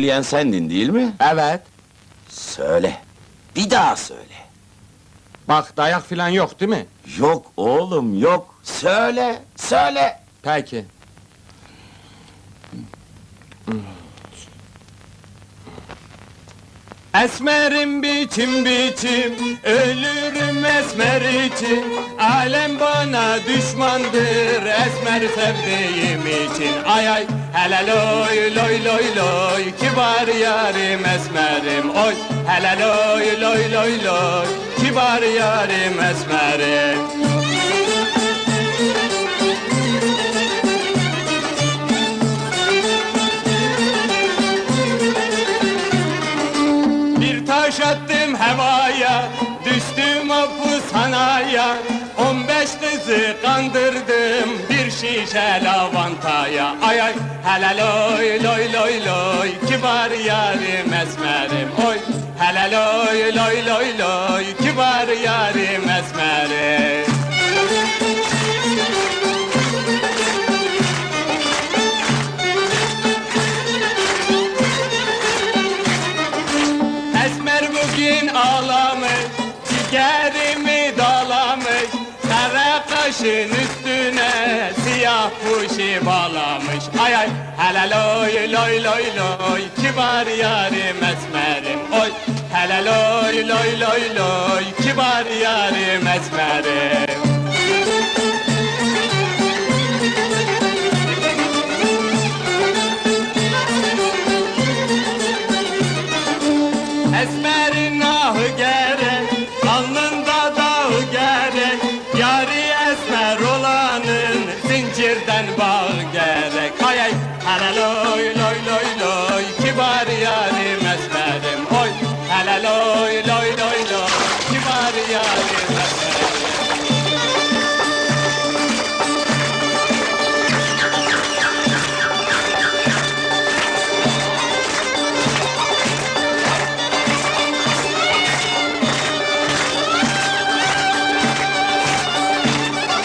Söyleyen sendin değil mi? Evet. Söyle. Bir daha söyle. Bak dayak filan yok değil mi? Yok oğlum yok. Söyle. Söyle. Peki. Esmerim biçim biçim, ölürüm esmer için. Alem bana düşmandır, esmer sevdiğim için. Ay ay, hele loy loy loy loy, kibar yarim esmerim. Oy, hele loy loy loy loy, kibar yarim esmerim Bir taş attım havaya, düştüm hapishanaya On beş kızı kandırdım, bir şişe lavantaya. Ay ay, hele loy loy loy loy, kibar yarim esmerim. Oy, hele loy loy loy loy, kibar yarim esmerim Bugün ağlamış, ciğerimi dalamış Kara kaşın üstüne siyah kuşu bağlamış Ay ay, hele loy loy loy loy, kibar yarim esmerim. Oy, hele loy loy loy loy, kibar yarim esmerim. Esmerin hele loy loy loy loy, kibar yarim esmerim Oy, hele loy loy loy loy, kibar yarim